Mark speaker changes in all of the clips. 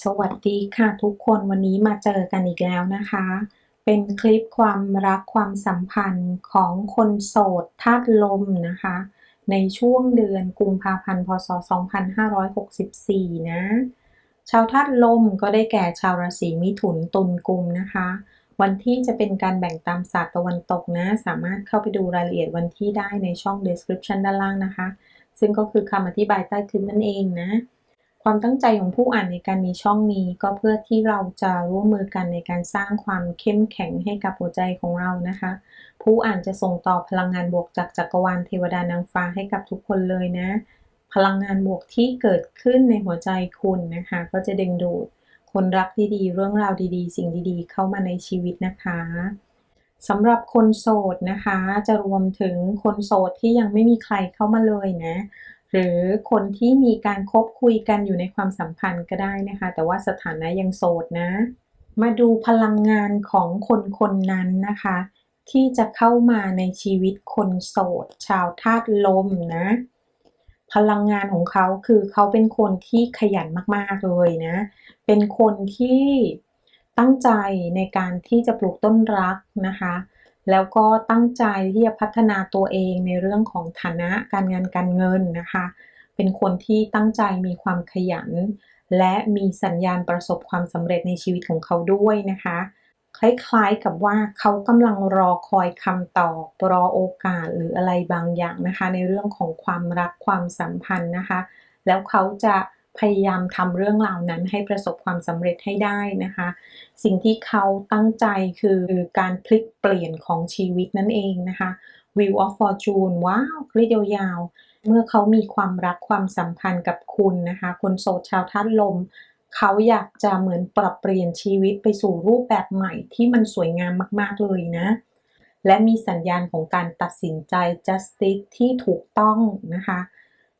Speaker 1: สวัสดีค่ะทุกคนวันนี้มาเจอกันอีกแล้วนะคะ เป็นคลิปความรักความสัมพันธ์ของคนโสดธาตุลมนะคะ ในช่วงเดือนกุมภาพันธ์พศ 2564 นะ ชาวธาตุลมก็ได้แก่ชาวราศีมิถุนตุลกุมนะคะ วันที่จะเป็นการแบ่งตามศาสตร์ตะวันตกนะ สามารถเข้าไปดูรายละเอียดวันที่ได้ในช่อง description ด้านล่างนะคะ ซึ่งก็คือคำอธิบายใต้คลิปนั่นเองนะ ความตั้งใจของผู้อ่านในการมีช่องนี้ก็เพื่อที่เราจะร่วมมือกันในการสร้างความเข้มแข็งให้กับหัวใจของเรานะคะ ผู้อ่านจะส่งต่อพลังงานบวกจากจักรวาลเทวดานางฟ้าให้กับทุกคนเลยนะ พลังงานบวกที่เกิดขึ้นในหัวใจคุณนะคะ ก็จะดึงดูดคนรักดีๆ เรื่องราวดีๆ สิ่งดีๆ เข้ามาในชีวิตนะคะสำหรับคนโสดนะคะ จะรวมถึงคนโสดที่ยังไม่มีใครเข้ามาเลยนะ หรือคนที่มีการคบคุยกันอยู่ในความสัมพันธ์ก็ได้นะคะ แต่ว่าสถานะยังโสดนะ มาดูพลังงานของคนคนนั้นนะคะ ที่จะเข้ามาในชีวิตคนโสด ชาวธาตุลมนะ พลังงานของเขาคือเขาเป็นคนที่ขยันมากๆเลยนะ เป็นคนที่ตั้งใจในการที่จะปลูกต้นรักนะคะ แล้วก็ตั้งใจที่จะพัฒนาตัวเองในเรื่องของฐานะการงานการเงินนะคะ เป็นคนที่ตั้งใจมีความขยัน และมีสัญญาณประสบความสำเร็จในชีวิตของเขาด้วยนะคะ คล้ายๆกับว่าเขากำลังรอคอยคำตอบรอโอกาสหรืออะไรบางอย่างนะคะ ในเรื่องของความรักความสัมพันธ์นะคะ แล้วเขาจะ พยายามทำเรื่องราวนั้นให้ประสบความสำเร็จให้ได้นะคะ สิ่งที่เขาตั้งใจคือการพลิกเปลี่ยนของชีวิตนั่นเองนะคะ Wheel of Fortune ว้าวคลิปยาวๆ เมื่อเขามีความรักความสัมพันธ์กับคุณนะคะ คนโสดชาวธาตุลม เขาอยากจะเหมือนปรับเปลี่ยนชีวิตไปสู่รูปแบบใหม่ที่มันสวยงามมากๆเลยนะ และมีสัญญาณของการตัดสินใจ justice ที่ถูกต้องนะคะ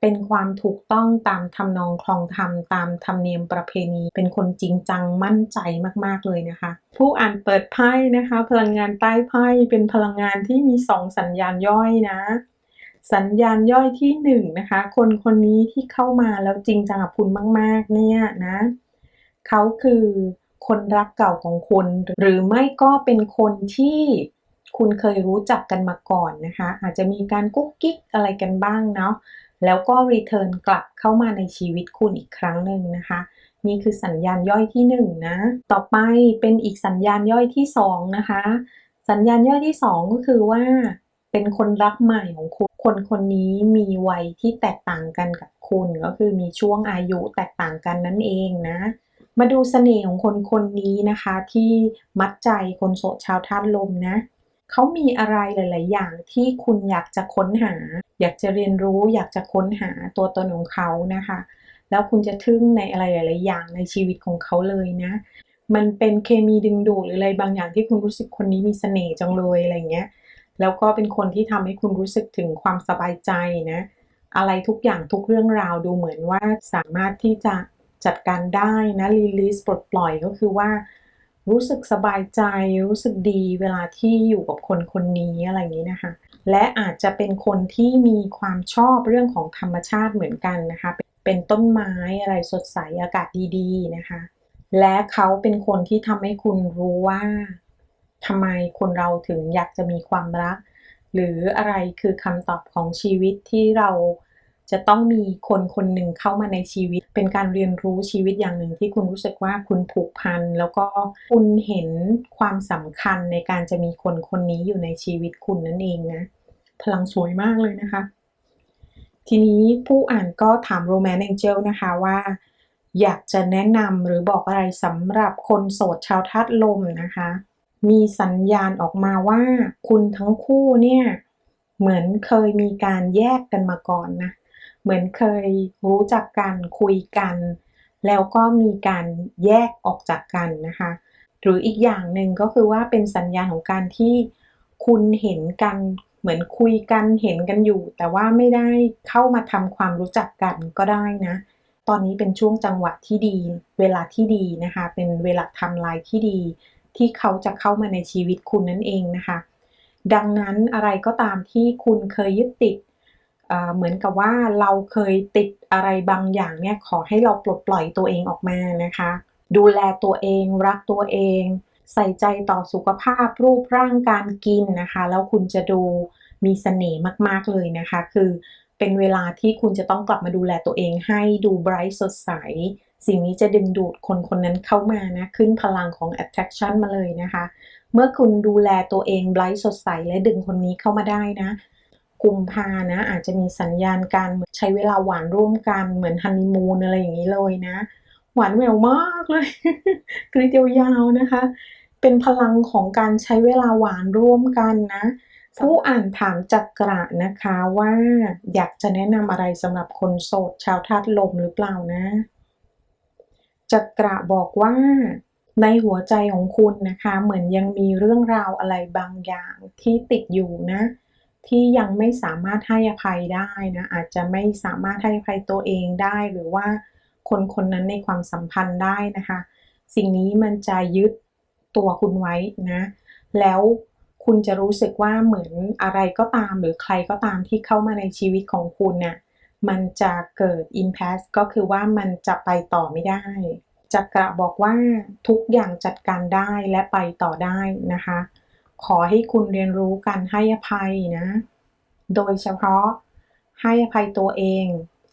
Speaker 1: เป็นความถูกต้องตามทำนองคลองธรรมตามธรรมเนียมประเพณี เป็นคนจริงจังมั่นใจมาก ๆ เลยนะคะ ผู้อ่านเปิดไพ่นะคะ พลังงานใต้ไพ่เป็นพลังงานที่มีสองสัญญาณย่อยนะ สัญญาณย่อยที่หนึ่งนะคะ คนคนนี้ที่เข้ามาแล้วจริงจังกับคุณมาก ๆ เนี่ยนะเขาคือคนรักเก่าของคุณ หรือไม่ก็เป็นคนที่คุณเคยรู้จักกันมาก่อนนะคะ อาจจะมีการกุ๊กกิ๊กอะไรกันบ้างเนาะ แล้วก็รีเทิร์นกลับเข้ามาในชีวิตคุณอีกครั้งหนึ่งนะคะ นี่คือสัญญาณย่อยที่1นนะต่อไปเป็นอีกสัญญาณย่อยที่2นะคะ สัญญาณย่อยที่ 2 ก็คือว่า เป็นคนรักใหม่ของคุณคนคนนี้มีวัยที่แตกต่างกันกับคุณก็คือมีช่วงอายุแตกต่างกันนั่นเองนะ มาดูเสน่ห์ของคนคนนี้นะคะ ที่มัดใจคนโสดชาวธาตุลมนะ เขามีอะไรหลาย ๆ อย่างที่คุณอยากจะค้นหา อยากจะเรียนรู้ อยากจะค้นหาตัวตนของเขานะคะ แล้วคุณจะทึ่งในอะไรหลาย ๆ อย่างในชีวิตของเขาเลยนะ มันเป็นเคมีดึงดูดหรืออะไรบางอย่างที่คุณรู้สึกคนนี้มีเสน่ห์จังเลยอะไรเงี้ย แล้วก็เป็นคนที่ทำให้คุณรู้สึกถึงความสบายใจนะ อะไรทุกอย่างทุกเรื่องราวดูเหมือนว่าสามารถที่จะจัดการได้นะรีลิสปลดปล่อยก็คือว่า รู้สึกสบายใจรู้สึกดีเวลาที่อยู่กับคนคนนี้อะไรอย่างนี้นะคะ และอาจจะเป็นคนที่มีความชอบเรื่องของธรรมชาติเหมือนกันนะคะ เป็นต้นไม้อะไรสดใสอากาศดีๆนะคะ และเขาเป็นคนที่ทำให้คุณรู้ว่าทำไมคนเราถึงอยากจะมีความรัก หรืออะไรคือคำตอบของชีวิตที่เรา จะต้องมีคนคนหนึ่งเข้ามาในชีวิต เป็นการเรียนรู้ชีวิตอย่างหนึ่งที่คุณรู้สึกว่าคุณผูกพัน แล้วก็คุณเห็นความสำคัญในการจะมีคนคนนี้อยู่ในชีวิตคุณนั่นเองนะ พลังสวยมากเลยนะคะ ทีนี้ผู้อ่านก็ถาม Romance Angel นะคะว่าอยากจะแนะนำหรือบอกอะไรสำหรับคนโสดชาวธาตุลมนะคะ มีสัญญาณออกมาว่าคุณทั้งคู่เนี่ย เหมือนเคยมีการแยกกันมาก่อนนะ เหมือนเคยรู้จักกันคุยกัน แล้วก็มีการแยกออกจากกันนะคะ หรืออีกอย่างหนึ่งก็คือว่าเป็นสัญญาณของการที่คุณเห็นกันเหมือนคุยกันเห็นกันอยู่ แต่ว่าไม่ได้เข้ามาทำความรู้จักกันก็ได้นะ ตอนนี้เป็นช่วงจังหวะที่ดี เวลาที่ดีนะคะ เป็นเวลาทำลายที่ดี ที่เขาจะเข้ามาในชีวิตคุณนั่นเองนะคะ ดังนั้นอะไรก็ตามที่คุณเคยยึดติด เหมือนกับว่าเราเคยติดอะไรบางอย่างเนี่ยขอให้เราปลดปล่อยตัวเองออกมานะคะ ดูแลตัวเองรักตัวเอง ใส่ใจต่อสุขภาพรูปร่างการกินนะคะ แล้วคุณจะดูมีเสน่ห์มากๆเลยนะคะ คือเป็นเวลาที่คุณจะต้องกลับมาดูแลตัวเองให้ดูไบรท์สดใส สิ่งนี้จะดึงดูดคนคนนั้นเข้ามานะ ขึ้นพลังของ attraction มาเลยนะคะ เมื่อคุณดูแลตัวเองไบรท์สดใส และดึงคนนี้เข้ามาได้นะ กุมภานะ อาจจะมีสัญญาณการใช้เวลาหวานร่วมกันเหมือนฮันนีมูนอะไรอย่างนี้เลยนะ หวานแหววมากเลยกรีดยาวๆนะคะ เป็นพลังของการใช้เวลาหวานร่วมกันนะผู้อ่านถามจักระนะคะว่าอยากจะแนะนำอะไรสำหรับคนโสดชาวธาตุลมหรือเปล่านะ จักระบอกว่า ในหัวใจของคุณนะคะ เหมือนยังมีเรื่องราวอะไรบางอย่างที่ติดอยู่นะ ที่ยังไม่สามารถให้อภัยได้นะอาจจะไม่สามารถให้อภัยตัวเองได้ หรือว่าคนคนนั้นในความสัมพันธ์ได้นะคะ สิ่งนี้มันจะยึดตัวคุณไว้นะแล้วคุณจะรู้สึกว่าเหมือนอะไรก็ตามหรือใครก็ตามที่เข้ามาในชีวิตของคุณเนี่ยมันจะเกิด impasse ก็คือว่ามันจะไปต่อไม่ได้จักระบอกว่าทุกอย่างจัดการได้และไปต่อได้นะคะ ขอให้คุณเรียนรู้การให้อภัยนะ โดยเฉพาะให้อภัยตัวเอง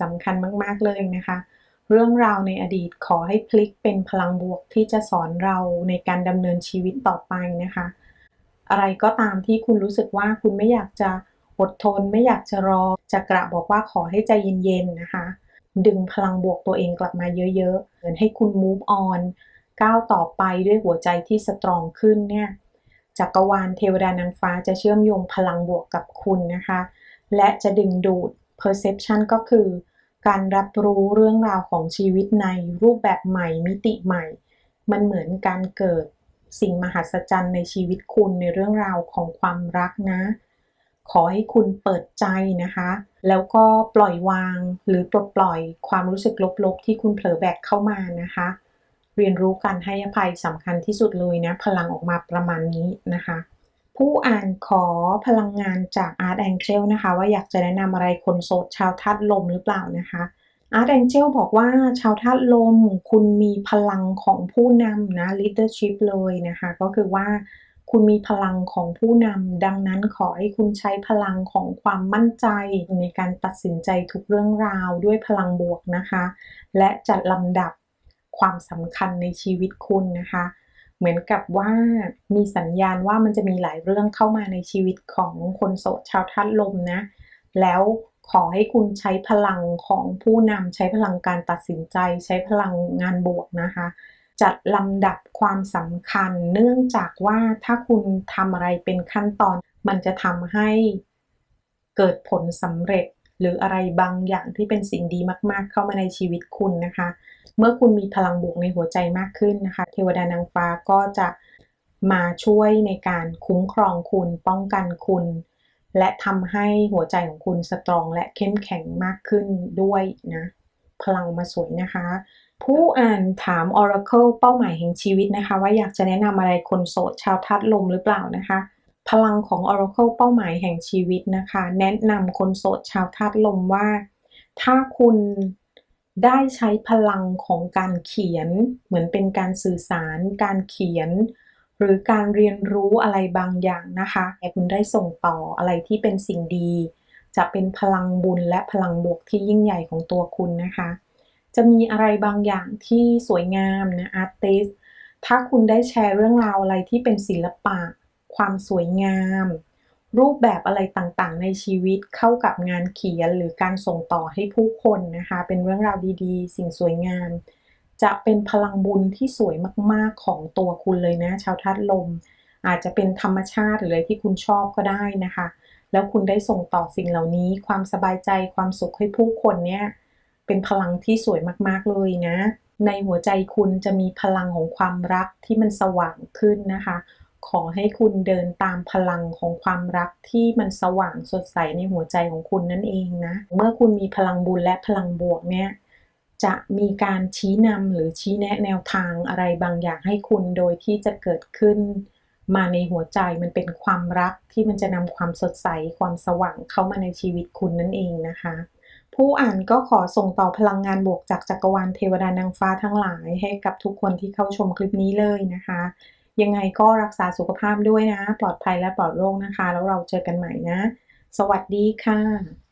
Speaker 1: สำคัญมาก ๆ เลยนะคะ เรื่องราวในอดีตขอให้พลิกเป็นพลังบวกที่จะสอนเราในการดำเนินชีวิตต่อไปนะคะ อะไรก็ตามที่คุณรู้สึกว่าคุณไม่อยากจะอดทนไม่อยากจะรอจะกระบอกว่าขอให้ใจเย็นๆนะคะ ดึงพลังบวกตัวเองกลับมาเยอะๆเหมือนให้คุณ move on ก้าวต่อไปด้วยหัวใจที่สตรองขึ้นเนี่ย จักรวาลเทวดานางฟ้าจะเชื่อมโยงพลังบวกกับคุณนะคะ และจะดึงดูด perception ก็คือ การรับรู้เรื่องราวของชีวิตในรูปแบบใหม่มิติใหม่ มันเหมือนการเกิดสิ่งมหัศจรรย์ในชีวิตคุณในเรื่องราวของความรักนะ ขอให้คุณเปิดใจนะคะ แล้วก็ปล่อยวางหรือปลดปล่อยความรู้สึกลบๆ ที่คุณเผลอแบกเข้ามานะคะ เรียนรู้การให้อภัยสำคัญที่สุดเลยนะ พลังออกมาประมาณนี้นะคะ ผู้อ่านขอพลังงานจาก Art Angel นะคะ ว่าอยากจะแนะนำอะไรคนโสดชาวธาตุลมหรือเปล่านะคะ Art Angel บอกว่าชาวธาตุลมคุณมีพลังของผู้นำนะ leadership เลยนะคะ ก็คือว่าคุณมีพลังของผู้นำดังนั้นขอให้คุณใช้พลังของความมั่นใจ ในการตัดสินใจทุกเรื่องราวด้วยพลังบวกนะคะ และจัดลำดับ ความสำคัญในชีวิตคุณนะคะ เหมือนกับว่ามีสัญญาณว่ามันจะมีหลายเรื่องเข้ามาในชีวิตของคนโสดชาวธาตุลมนะ แล้วขอให้คุณใช้พลังของผู้นำใช้พลังการตัดสินใจ ใช้พลังงานบวกนะคะ จัดลำดับความสำคัญ เนื่องจากว่าถ้าคุณทำอะไรเป็นขั้นตอน มันจะทำให้เกิดผลสำเร็จหรืออะไรบางอย่างที่เป็นสิ่งดีมาก ๆ เข้ามาในชีวิตคุณนะคะ เมื่อคุณมีพลังบวกในหัวใจมากขึ้นนะคะ เทวดานางฟ้าก็จะมาช่วยในการคุ้มครองคุณ ป้องกันคุณ และทำให้หัวใจของคุณสตรองและเข้มแข็งมากขึ้นด้วยนะพลังมาสวยนะคะ ผู้อ่านถาม Oracle เป้าหมายแห่งชีวิตนะคะ ว่าอยากจะแนะนำอะไรคนโสดชาวธาตุลมหรือเปล่านะคะ พลังของ Oracle เป้าหมายแห่งชีวิตนะคะ แนะนำคนโสดชาวธาตุลมว่า ถ้าคุณ ได้ใช้พลังของการเขียน เหมือนเป็นการสื่อสาร การเขียน หรือการเรียนรู้อะไรบางอย่างนะคะให้คุณได้ส่งต่ออะไรที่เป็นสิ่งดี จะเป็นพลังบุญและพลังบวกที่ยิ่งใหญ่ของตัวคุณนะคะ จะมีอะไรบางอย่างที่สวยงามนะอาร์ติสถ้าคุณได้แชร์เรื่องราวอะไรที่เป็นศิลปะ ความสวยงาม รูปแบบอะไรต่างๆ ในชีวิตเข้ากับงานเขียนหรือการส่งต่อให้ผู้คนนะคะ เป็นเรื่องราวดีๆ สิ่งสวยงาม จะเป็นพลังบุญที่สวยมากๆของตัวคุณเลยนะ ชาวธาตุลม อาจจะเป็นธรรมชาติหรืออะไรที่คุณชอบก็ได้นะคะ แล้วคุณได้ส่งต่อสิ่งเหล่านี้ ความสบายใจความสุขให้ผู้คนเนี่ยเป็นพลังที่สวยมากๆเลยนะ ในหัวใจคุณจะมีพลังของความรักที่มันสว่างขึ้นนะคะ ขอให้คุณเดินตามพลังของความรักที่มันสว่างสดใสในหัวใจของคุณนั่นเองนะ เมื่อคุณมีพลังบุญและพลังบวกเนี่ยจะมีการชี้นำหรือชี้แนะแนวทางอะไรบางอย่างให้คุณโดยที่จะเกิดขึ้น มาในหัวใจมันเป็นความรักที่มันจะนำความสดใสความสว่างเข้ามาในชีวิตคุณนั่นเองนะคะ ผู้อ่านก็ขอส่งต่อพลังงานบวกจากจักรวาลเทวดานางฟ้าทั้งหลายให้กับทุกคนที่เข้าชมคลิปนี้เลยนะคะ ยังไงก็รักษาสุขภาพด้วยนะ ปลอดภัยและปลอดโรคนะคะ แล้วเราเจอกันใหม่นะ สวัสดีค่ะ